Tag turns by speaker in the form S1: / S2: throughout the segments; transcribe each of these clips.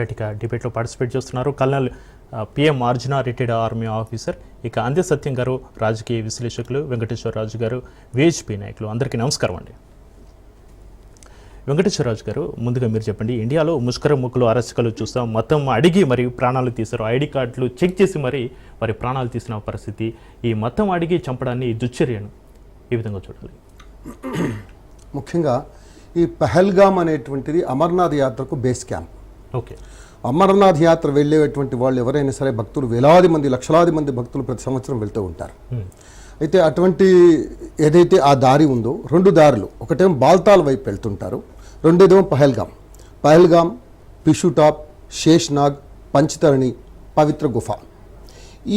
S1: Right డిబేట్లో participate చేస్తున్నారు. Colonel PM Arjuna retired army officer. ఇక అందే సత్యం గారు రాజకీయ విశ్లేషకులు వెంకటేశ్వర రాజు గారు విహెచ్పి నాయకులు. అందరికీ నమస్కారం అండి. వెంకటేశ్వరరాజు గారు ముందుగా మీరు చెప్పండి ఇండియాలో ముష్కర ముక్కులు అరచకలు చూస్తాం. మొత్తం అడిగి మరి ప్రాణాలు తీశారు. ఐడి కార్డులు చెక్ చేసి మరి వారి ప్రాణాలు తీసిన పరిస్థితి. ఈ మొత్తం అడిగి చంపడాన్ని దుశ్చర్యను ఈ విధంగా చూడాలి.
S2: ముఖ్యంగా ఈ పహల్గామ్ అనేటువంటిది అమర్నాథ్ యాత్రకు బేస్ క్యాంప్.
S1: ఓకే.
S2: అమర్నాథ్ యాత్ర వెళ్ళేటువంటి వాళ్ళు ఎవరైనా సరే భక్తులు వేలాది మంది లక్షలాది మంది భక్తులు ప్రతి సంవత్సరం వెళ్తూ ఉంటారు. అయితే అటువంటి ఏదైతే ఆ దారి ఉందో రెండు దారులు ఒకటేమో బాల్తాల్ వైపు వెళ్తుంటారు రెండోదేమో పహల్గామ్ పహల్గామ్ పిషుటాప్ శేష్నాగ్ పంచతరణి పవిత్ర గుఫ.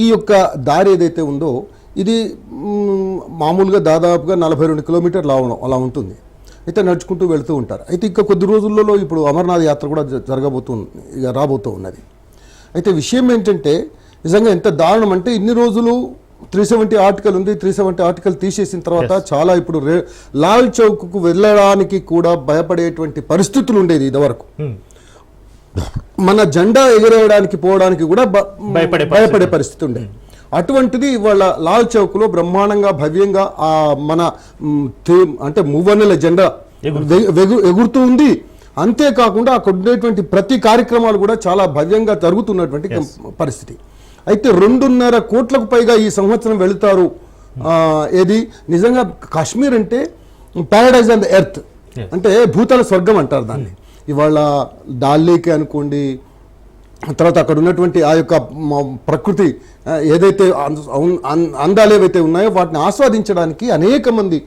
S2: ఈ యొక్క దారి ఏదైతే ఉందో ఇది మామూలుగా దాదాపుగా నలభై రెండు కిలోమీటర్లు అలా ఉంటుంది. అయితే నడుచుకుంటూ వెళ్తూ ఉంటారు. అయితే ఇంకా కొద్ది రోజులలో ఇప్పుడు అమర్నాథ్ యాత్ర కూడా జ- జరగబోతుంది ఇక రాబోతూ ఉన్నది. అయితే విషయం ఏంటంటే నిజంగా ఎంత దారుణం అంటే ఇన్ని రోజులు త్రీ సెవెంటీ ఆర్టికల్ ఉంది. త్రీ సెవెంటీ ఆర్టికల్ తీసేసిన తర్వాత చాలా ఇప్పుడు రే లాల్ చౌక్కు వెళ్ళడానికి కూడా భయపడేటువంటి పరిస్థితులు ఉండేది ఇదివరకు. మన జెండా ఎగరేయడానికి పోవడానికి కూడా
S1: భయపడే
S2: భయపడే పరిస్థితి ఉండే అటువంటిది ఇవాళ లాల్ చౌక్లో బ్రహ్మాండంగా భవ్యంగా ఆ మన అంటే మూవన్నెల జెండా ఎగురుతూ. ఉంది. అంతేకాకుండా అక్కడ ఉండేటువంటి ప్రతి కార్యక్రమాలు కూడా చాలా భవ్యంగా జరుగుతున్నటువంటి పరిస్థితి. అయితే రెండున్నర కోట్లకు పైగా ఈ సంవత్సరం వెళుతారు. ఆ, ఏది? నిజంగా కాశ్మీర్ అంటే ప్యారడైజ్ ఆన్ ద ఎర్త్ అంటే భూతల స్వర్గం అంటారు దాన్ని. ఇవాళ డాల్ లేక్ అనుకోండి తర్వాత అక్కడ ఉన్నటువంటి ఆ యొక్క ప్రకృతి ఏదైతే అందాలు ఏవైతే ఉన్నాయో వాటిని ఆస్వాదించడానికి అనేక మంది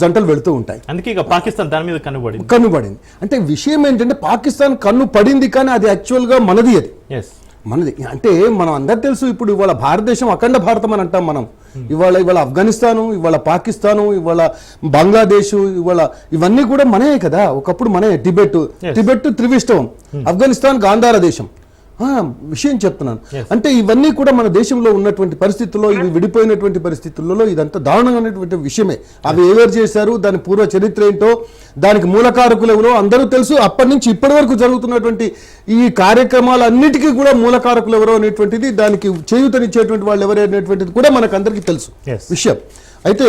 S2: జంటలు వెళుతూ ఉంటాయి.
S1: అందుకే ఇక పాకిస్తాన్ దాని మీద కనుబడింది
S2: కన్ను పడింది అంటే విషయం ఏంటంటే పాకిస్తాన్ కన్ను పడింది కానీ అది యాక్చువల్గా మనది అది.
S1: ఎస్
S2: మనది. అంటే మనం అందరు తెలుసు ఇప్పుడు ఇవాళ భారతదేశం అఖండ భారతం అని అంటాం మనం. ఇవాళ ఇవాళ ఆఫ్ఘనిస్తాను ఇవాళ పాకిస్తాను ఇవాళ బంగ్లాదేశ్ ఇవాళ ఇవన్నీ కూడా మనే కదా. ఒకప్పుడు మనే టిబెట్ టిబెట్ త్రివిష్టవం ఆఫ్ఘనిస్తాన్ గాంధార దేశం. విషయం చెప్తున్నాను. అంటే ఇవన్నీ కూడా మన దేశంలో ఉన్నటువంటి పరిస్థితుల్లో ఇవి విడిపోయినటువంటి పరిస్థితుల్లో ఇదంతా దారుణమైనటువంటి విషయమే. అవి ఎవరు చేశారు దాని పూర్వ చరిత్ర ఏంటో దానికి మూలకారకులు ఎవరో అందరూ తెలుసు. అప్పటి నుంచి ఇప్పటి వరకు జరుగుతున్నటువంటి ఈ కార్యక్రమాలన్నిటికీ కూడా మూలకారకులు ఎవరో అనేటువంటిది దానికి చేయూతనిచ్చేటువంటి వాళ్ళు ఎవరు అనేటువంటిది కూడా మనకు అందరికీ తెలుసు. విషయం. అయితే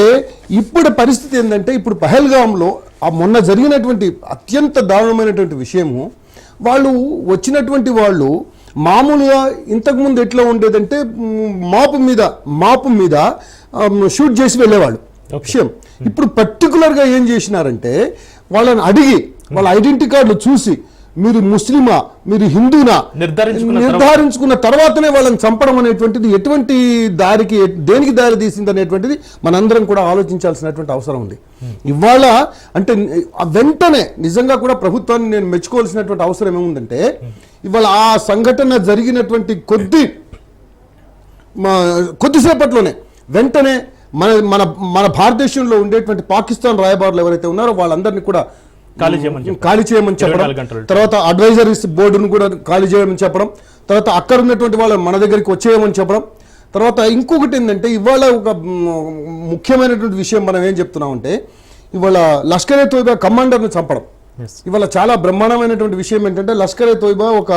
S2: ఇప్పుడు పరిస్థితి ఏంటంటే ఇప్పుడు పహల్గాంలో ఆ మొన్న జరిగినటువంటి అత్యంత దారుణమైనటువంటి విషయము వాళ్ళు వచ్చినటువంటి వాళ్ళు మామూలుగా ఇంతకుముందు ఎట్లా ఉండేదంటే మాపు మీద మాపు మీద షూట్ చేసి వెళ్ళేవాళ్ళు. విషయం. ఇప్పుడు పర్టికులర్గా ఏం చేసినారంటే వాళ్ళని అడిగి వాళ్ళ ఐడెంటిటీ కార్డులు చూసి మీరు ముస్లిమా మీరు హిందూనా?
S1: నిర్ధారించుకున్న
S2: నిర్ధారించుకున్న తర్వాతనే వాళ్ళని చంపడం అనేటువంటిది ఎటువంటి దారికి దేనికి దారి తీసింది అనేటువంటిది మనందరం కూడా ఆలోచించాల్సినటువంటి అవసరం ఉంది. ఇవాళ అంటే వెంటనే నిజంగా కూడా ప్రభుత్వాన్ని నేను మెచ్చుకోవాల్సినటువంటి అవసరం ఏముందంటే ఇవాళ ఆ సంఘటన జరిగినటువంటి కొద్ది మా కొద్దిసేపట్లోనే వెంటనే మన మన మన భారతదేశంలో ఉండేటువంటి పాకిస్తాన్ రాయబారులు ఎవరైతే ఉన్నారో వాళ్ళందరినీ కూడా
S1: ఖాళీ చేయమని
S2: చెప్పడం.
S1: 24 గంటలు.
S2: తర్వాత అడ్వైజరీస్ బోర్డును కూడా ఖాళీ చేయమని చెప్పడం. తర్వాత అక్కడ ఉన్నటువంటి వాళ్ళు మన దగ్గరికి వచ్చేయమని చెప్పడం. తర్వాత ఇంకొకటి ఏంటంటే ఇవాళ ఒక ముఖ్యమైనటువంటి విషయం మనం ఏం చెప్తున్నామంటే ఇవాళ లష్కర్ ఏ తోయిబా కమాండర్ను చంపడం. ఇవాళ చాలా బ్రహ్మాండమైనటువంటి విషయం ఏంటంటే లష్కర్ ఏ తోయిబా ఒక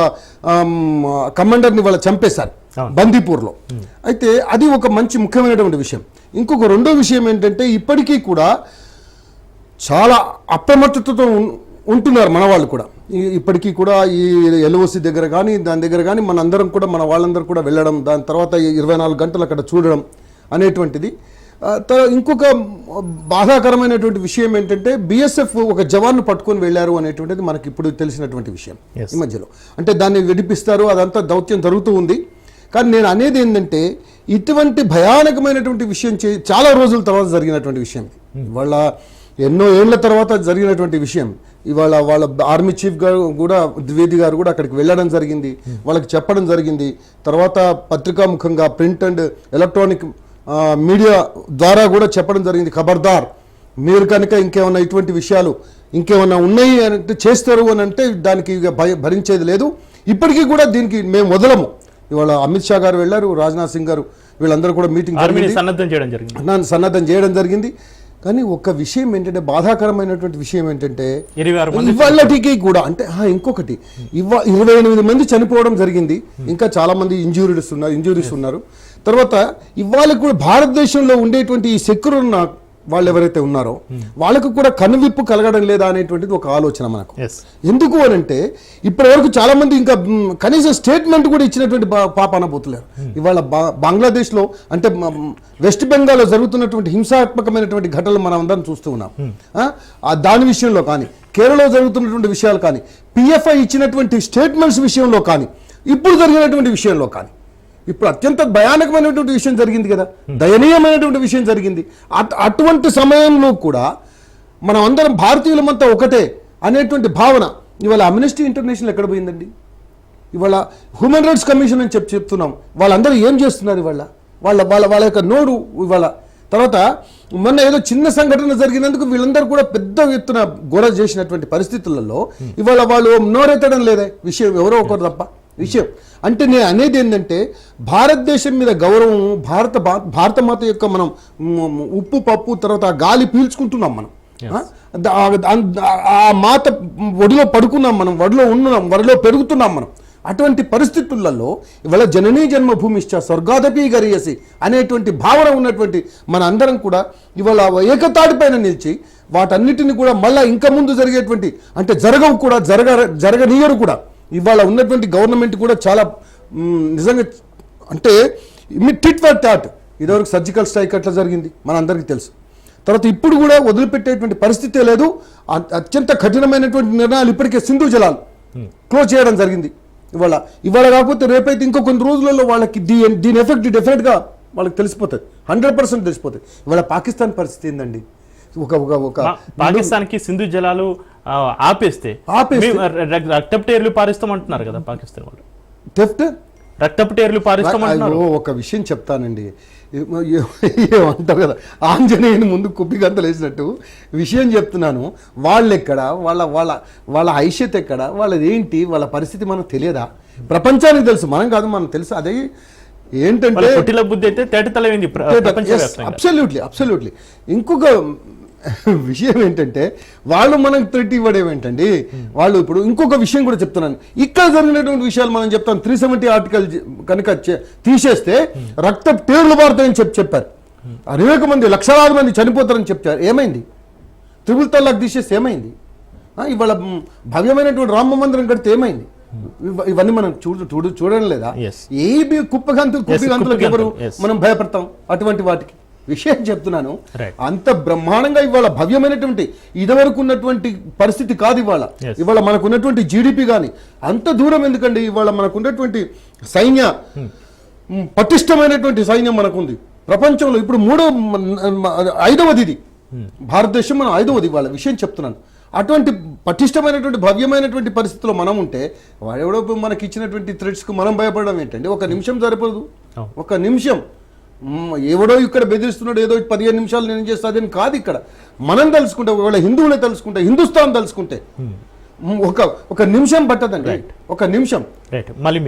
S2: కమాండర్ని ఇవాళ చంపేశారు. బందీపూర్లో. అయితే అది ఒక మంచి ముఖ్యమైనటువంటి విషయం. ఇంకొక రెండో విషయం ఏంటంటే ఇప్పటికీ కూడా చాలా అప్రమత్తతతో ఉంటున్నారు మన వాళ్ళు కూడా. ఇప్పటికీ కూడా ఈ ఎల్ఓసి దగ్గర కానీ దాని దగ్గర కానీ మన అందరం కూడా మన వాళ్ళందరూ కూడా వెళ్ళడం దాని తర్వాత ఇరవై నాలుగు గంటలు అక్కడ చూడడం అనేటువంటిది. ఇంకొక బాధాకరమైనటువంటి విషయం ఏంటంటే బిఎస్ఎఫ్ ఒక జవాన్ను పట్టుకొని వెళ్ళారు అనేటువంటిది మనకి ఇప్పుడు తెలిసినటువంటి విషయం. ఈ మధ్యలో. అంటే దాన్ని విడిపిస్తారు అదంతా దౌత్యం జరుగుతూ ఉంది. కానీ నేను అనేది ఏంటంటే ఇటువంటి భయానకమైనటువంటి విషయం చే చాలా రోజుల తర్వాత జరిగినటువంటి విషయం ఇది. ఇవాళ ఎన్నో ఏళ్ళ తర్వాత జరిగినటువంటి విషయం. ఇవాళ వాళ్ళ ఆర్మీ చీఫ్ గారు కూడా ద్వివేది గారు కూడా అక్కడికి వెళ్ళడం జరిగింది. వాళ్ళకి చెప్పడం జరిగింది. తర్వాత పత్రికాముఖంగా ప్రింట్ అండ్ ఎలక్ట్రానిక్ మీడియా ద్వారా కూడా చెప్పడం జరిగింది. ఖబర్దార్. మీరు కనుక ఇంకేమన్నా ఇటువంటి విషయాలు ఇంకేమన్నా ఉన్నాయి అని అంటే చేస్తారు అని అంటే దానికి భరించేది లేదు. ఇప్పటికీ కూడా దీనికి మేము వదలము. ఇవాళ అమిత్ షా గారు వెళ్ళారు రాజ్నాథ్ సింగ్ గారు వీళ్ళందరూ కూడా మీటింగ్
S1: సన్నద్ధం చేయడం జరిగింది.
S2: సన్నద్ధం చేయడం జరిగింది. కానీ ఒక విషయం ఏంటంటే బాధాకరమైనటువంటి విషయం ఏంటంటే ఇవాళకి కూడా అంటే ఇంకొకటి ఇవా ఇరవై ఎనిమిది మంది చనిపోవడం జరిగింది. ఇంకా చాలా మంది ఇంజూరీస్ ఉన్నారు ఇంజూరీస్ ఉన్నారు. తర్వాత ఇవాళ కూడా భారతదేశంలో ఉండేటువంటి ఈ ఉన్న వాళ్ళు ఎవరైతే ఉన్నారో వాళ్ళకు కూడా కనువిప్పు కలగడం లేదా అనేటువంటిది ఒక ఆలోచన మనకు. ఎందుకు అని అంటే ఇప్పటి వరకు చాలా మంది ఇంకా కనీసం స్టేట్మెంట్ కూడా ఇచ్చినటువంటి పాప అనబోతులేరు. ఇవాళ బా- బంగ్లాదేశ్లో అంటే వెస్ట్ బెంగాల్లో జరుగుతున్నటువంటి హింసాత్మకమైనటువంటి ఘటనలు మనం అందరం చూస్తూ ఉన్నాం? ఆ దాని విషయంలో కానీ కేరళలో జరుగుతున్నటువంటి విషయాలు కానీ పిఎఫ్ఐ ఇచ్చినటువంటి స్టేట్మెంట్స్ విషయంలో కానీ ఇప్పుడు జరిగినటువంటి విషయంలో కానీ ఇప్పుడు అత్యంత భయానకమైనటువంటి విషయం జరిగింది కదా. దయనీయమైనటువంటి విషయం జరిగింది. అట్- అటువంటి సమయంలో కూడా మనం అందరం భారతీయులమంతా ఒకటే అనేటువంటి భావన. ఇవాళ అమ్నెస్టీ ఇంటర్నేషనల్ ఎక్కడ పోయిందండి? ఇవాళ హ్యూమన్ రైట్స్ కమిషన్ అని చెప్పి చెప్తున్నాం. వాళ్ళందరూ ఏం చేస్తున్నారు ఇవాళ? వాళ్ళ వాళ్ళ వాళ్ళ యొక్క నోరు ఇవాళ. తర్వాత మొన్న ఏదో చిన్న సంఘటన జరిగినందుకు వీళ్ళందరూ కూడా పెద్ద ఎత్తున గొడవ చేసినటువంటి పరిస్థితులలో ఇవాళ వాళ్ళు నోరెత్తడం లేదే. విషయం ఎవరో ఒకరు తప్ప. విషయం. అంటే నేను అనేది ఏంటంటే భారతదేశం మీద గౌరవం భారత భా- భారత మాత యొక్క మనం ఉప్పు పప్పు తర్వాత గాలి పీల్చుకుంటున్నాం మనం. ఆ? మాత ఒడిలో పడుకున్నాం మనం వడిలో ఉన్నాం వడిలో పెరుగుతున్నాం మనం. అటువంటి పరిస్థితులలో ఇవాళ జననీ జన్మభూమిశ్చ స్వర్గాదపి గరియసి అనేటువంటి భావన ఉన్నటువంటి మన అందరం కూడా ఇవాళ ఏకతాటి పైన నిలిచి వాటన్నిటిని కూడా మళ్ళా ఇంకా ముందు జరిగేటువంటి అంటే జరగవు కూడా జరగ జరగనీయరు కూడా. ఇవాళ ఉన్నటువంటి గవర్నమెంట్ కూడా చాలా నిజంగా అంటే టిట్ ఫర్ టాట్ ఇదివరకు సర్జికల్ స్ట్రైక్ అట్లా జరిగింది మనందరికీ తెలుసు. తర్వాత ఇప్పుడు కూడా వదిలిపెట్టేటువంటి పరిస్థితే లేదు. అత్యంత కఠినమైనటువంటి నిర్ణయాలు ఇప్పటికే సింధు జలాలు క్లోజ్ చేయడం జరిగింది. ఇవాళ ఇవాళ కాకపోతే రేపైతే ఇంకో కొన్ని రోజులలో వాళ్ళకి దీ- దీని ఎఫెక్ట్ డెఫినెట్గా వాళ్ళకి తెలిసిపోతుంది. హండ్రెడ్ పర్సెంట్ తెలిసిపోతుంది. ఇవాళ పాకిస్తాన్ పరిస్థితి ఏందండి? ఒక ఒక
S1: పాకిస్తాన్కి సింధు జలాలు ఆపేస్తే. రక్తపు టేర్లు పారిస్తామంటున్నారు కదా పాకిస్తాన్ వాళ్ళు. రక్తపు టేర్లు పారిస్తామంటున్నారు.
S2: ఒక విషయం చెప్తానండి. ఏమంటారు కదా? ఆంజనేయుని ముందు కుప్పిగంతలు వేసినట్టు విషయం చెప్తున్నాను. వాళ్ళు ఎక్కడ వాళ్ళ వాళ్ళ వాళ్ళ ఐష్యత ఎక్కడ? వాళ్ళది ఏంటి వాళ్ళ పరిస్థితి మనకు తెలియదా? ప్రపంచానికి తెలుసు. మనం కాదు మనం తెలుసు. అదే ఏంటంటే అబ్సల్యూట్లీ అబ్సల్యూట్లీ ఇంకొక విషయం ఏంటంటే వాళ్ళు మనకు థ్రెట్ ఇవ్వడం ఏంటండి? వాళ్ళు ఇప్పుడు ఇంకొక విషయం కూడా చెప్తున్నాను. ఇక్కడ జరిగినటువంటి విషయాలు మనం చెప్తాం. త్రీ సెవెంటీ ఆర్టికల్ కనుక తీసేస్తే రక్త పేర్లు మారుతాయని చెప్పి చెప్పారు. అనేక మంది లక్షలాది మంది చనిపోతారని చెప్పారు. ఏమైంది? త్రిపుల్ తల్లాక్ తీసేస్తే ఏమైంది? ఇవాళ భవ్యమైనటువంటి రామ మందిరం కడితే ఏమైంది? ఇవ- ఇవన్నీ మనం చూడు చూడు చూడడం లేదా?
S1: Yes.
S2: ఏ బి- కుప్పగంతులు కుప్పగంతులకు ఎవరు. మనం భయపడతాం? అటువంటి వాటికి. విషయం చెప్తున్నాను. అంత బ్రహ్మాండంగా ఇవాళ భవ్యమైనటువంటి ఇదివరకు ఉన్నటువంటి పరిస్థితి కాదు ఇవాళ. ఇవాళ మనకు ఉన్నటువంటి జీడిపి కానీ అంత దూరం ఎందుకండి ఇవాళ మనకు ఉన్నటువంటి సైన్య మ్, పటిష్టమైనటువంటి సైన్యం మనకుంది. ప్రపంచంలో ఇప్పుడు మూడో ఐదవది ఇది. భారతదేశం మనం ఐదవది ఇవాళ విషయం చెప్తున్నాను. అటువంటి పటిష్టమైనటువంటి భవ్యమైనటువంటి పరిస్థితిలో మనం ఉంటే వాడెవడో మనకి ఇచ్చినటువంటి థ్రెడ్స్కి మనం భయపడడం ఏంటండి? ఒక నిమిషం సరిపోదు.
S1: అవును.
S2: ఒక నిమిషం. ఎవడో ఇక్కడ బెదిరిస్తున్నాడు ఏదో పదిహేను నిమిషాలు నేను చేస్తాదని కాదు ఇక్కడ. మనం తెలుసుకుంటే ఒకవేళ హిందువులే తెలుసుకుంటే హిందుస్థాన్ తెలుసుకుంటే ఒక ఒక నిమిషం పట్టదండి. ఒక నిమిషం.
S1: మళ్ళీ